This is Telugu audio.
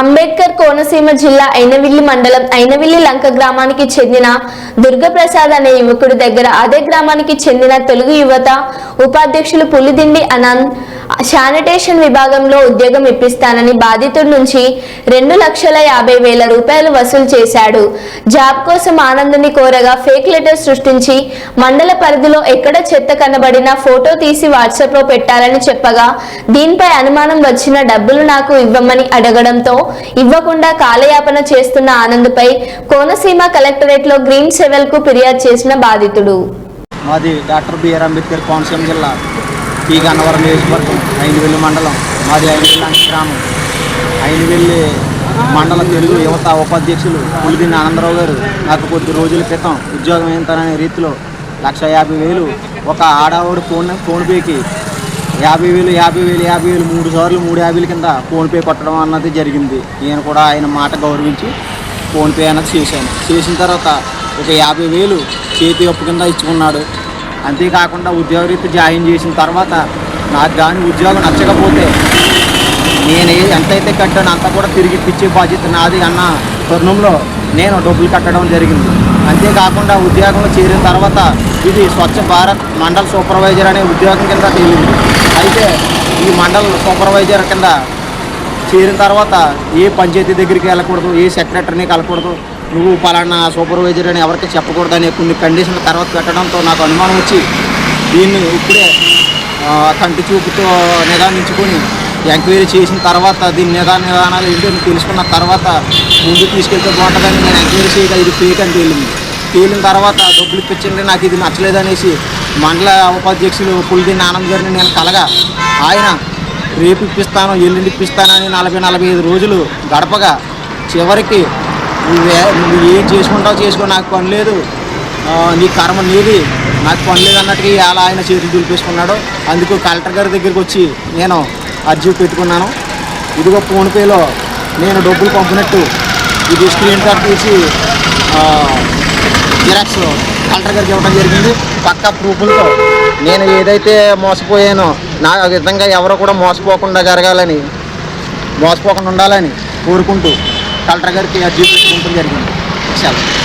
అంబేద్కర్ కోనసీమ జిల్లా ఐనవిల్లి మండలం ఐనవిల్లి లంక గ్రామానికి చెందిన దుర్గప్రసాద్ అనే యువకుడి దగ్గర అదే గ్రామానికి చెందిన తెలుగు యువత ఉపాధ్యక్షులు పులిదిండి అనంత్ శానిటేషన్ విభాగంలో ఉద్యోగం ఇప్పిస్తానని బాధితుడి నుంచి రెండు లక్షల యాభై వేల రూపాయలు వసూలు చేశాడు. జాబ్ కోసం ఆనందుని కోరగా ఫేక్ లెటర్ సృష్టించి మండల పరిధిలో ఎక్కడ చెత్త కనబడినా ఫోటో తీసి వాట్సాప్లో పెట్టాలని చెప్పగా దీనిపై అనుమానం వచ్చిన డబ్బులు నాకు ఇవ్వమని అడగడంతో ఇవ్వకుండా కాలయాపన చేస్తున్న ఆనంద్పై కోనసీమ కలెక్టరేట్లో గ్రీన్ సెవెల్కు ఫిర్యాదు చేసిన బాధితుడు. మాది డాక్టర్ బిఆర్ అంబేద్కర్ కోనసీమ జిల్లా ఈ గన్నవరం నియోజకవర్గం ఐదువెల్లి మండలం. మాది ఐదువెల్లి అంటే గ్రామం. ఐదువెల్లి మండల తెలుగు యువత ఉపాధ్యక్షులు పులిదిని ఆనందరావు గారు నాకు కొద్ది రోజుల క్రితం ఉద్యోగం ఏంతననే రీతిలో లక్ష యాభై వేలు ఒక ఆడవాడు ఫోన్ ఫోన్పేకి యాభై వేలు యాభై వేలు యాభై వేలు మూడు సార్లు మూడు యాభైల కింద ఫోన్పే కొట్టడం అన్నది జరిగింది. నేను కూడా ఆయన మాట గౌరవించి ఫోన్పే అన్నది చేశాను. చేసిన తర్వాత ఒక యాభై వేలు చేతి అప్పు కింద ఇచ్చుకున్నాడు. అంతేకాకుండా ఉద్యోగరీతి జాయిన్ చేసిన తర్వాత నాకు కానీ ఉద్యోగం నచ్చకపోతే నేను ఎంతైతే కట్టానో అంత కూడా తిరిగి ఇప్పించే బాధ్యత నాది అన్న తరుణంలో నేను డబ్బులు కట్టడం జరిగింది. అంతేకాకుండా ఉద్యోగంలో చేరిన తర్వాత ఇది స్వచ్ఛ భారత్ మండల్ సూపర్వైజర్ అనే ఉద్యోగం కింద తేలింది. అయితే ఈ మండల సూపర్వైజర్ కింద చేరిన తర్వాత ఏ పంచాయతీ దగ్గరికి వెళ్ళకూడదు ఏ సెక్రటరీని కలకూడదు నువ్వు పలానా సూపర్వైజర్ అని ఎవరికి చెప్పకూడదు అనే కొన్ని కండిషన్ల తర్వాత పెట్టడంతో నాకు అనుమానం వచ్చి దీన్ని ఇప్పుడే కంటి చూపుతో నిదానించుకొని ఎంక్వైరీ చేసిన తర్వాత దీని నిదాన నిదానాలు ఏంటో తెలుసుకున్న తర్వాత ముందు తీసుకెళ్తే బాగుంటుందని నేను ఎంక్వైరీ చేయగా ఇది ఫేక్ అని తేలింది. తేలిన తర్వాత డబ్బులు ఇప్పించండి నాకు ఇది నచ్చలేదనేసి మండల ఉపాధ్యక్షులు పులిది ఆనంద్ గారిని నేను కలగా ఆయన రేపు ఇప్పిస్తాను ఎల్లుండి ఇప్పిస్తానని నలభై నలభై ఐదు రోజులు గడపగా చివరికి నువ్వే నువ్వు ఏం చేసుకుంటావు చేసుకో నాకు పని లేదు. నీ కర్మ నీది నాకు పని లేదు అన్నట్టుగా ఇవాళ ఆయన చేతులు దులిపేసుకున్నాడు. అందుకు కలెక్టర్ గారి దగ్గరికి వచ్చి నేను అర్జీ పెట్టుకున్నాను. ఇదిగో ఫోన్పేలో నేను డబ్బులు పంపినట్టు ఇది స్క్రీన్ షాట్ తీసి జిరాక్స్ కలెక్టర్ గారికి ఇవ్వడం జరిగింది. పక్క ప్రూఫ్లతో. నేను ఏదైతే మోసపోయానో నా విధంగా ఎవరు కూడా మోసపోకుండా జరగాలని మోసపోకుండా ఉండాలని కోరుకుంటూ కలెక్టర్ గారికి అర్జీ పెట్టుకుంటూ జరిగింది. సెలవు